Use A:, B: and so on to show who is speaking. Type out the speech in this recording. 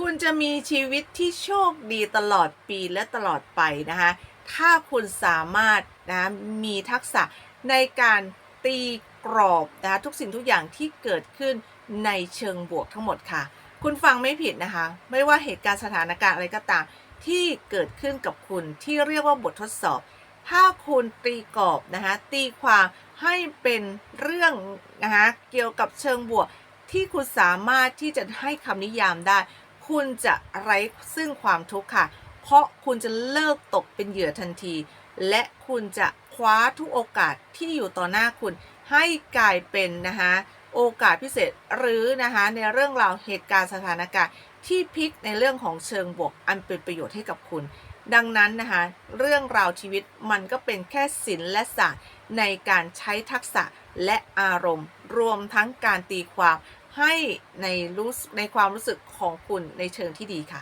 A: คุณจะมีชีวิตที่โชคดีตลอดปีและตลอดไปนะคะ ถ้าคุณสามารถนะมีทักษะในการตีกรอบนะคะทุกสิ่งทุกอย่างที่เกิดขึ้นในเชิงบวกทั้งหมดค่ะ คุณฟังไม่ผิดนะคะ ไม่ว่าเหตุการณ์สถานการณ์อะไรก็ตาม ที่เกิดขึ้นกับคุณที่เรียกว่าบททดสอบ ถ้าคุณตีกรอบนะคะตีความให้เป็นเรื่องนะคะเกี่ยวกับเชิงบวกที่คุณสามารถที่จะให้คำนิยามได้ คุณจะไร้ซึ่งความทุกข์ค่ะ เพราะคุณจะเลิกตกเป็นเหยื่อทันที และคุณจะคว้าทุกโอกาสที่อยู่ต่อหน้าคุณให้กลายเป็นนะคะโอกาสพิเศษหรือนะคะในเรื่องราวเหตุการณ์สถานการณ์ที่พลิกในเรื่องของเชิงบวก อันเป็นประโยชน์ให้กับคุณ ดังนั้นนะคะเรื่องราวชีวิตมันก็เป็นแค่ศิลและศาสตร์ในการใช้ทักษะและอารมณ์ รวมทั้งการตีความ ให้ในรู้ในความรู้สึกของคุณในเชิงที่ดีค่ะ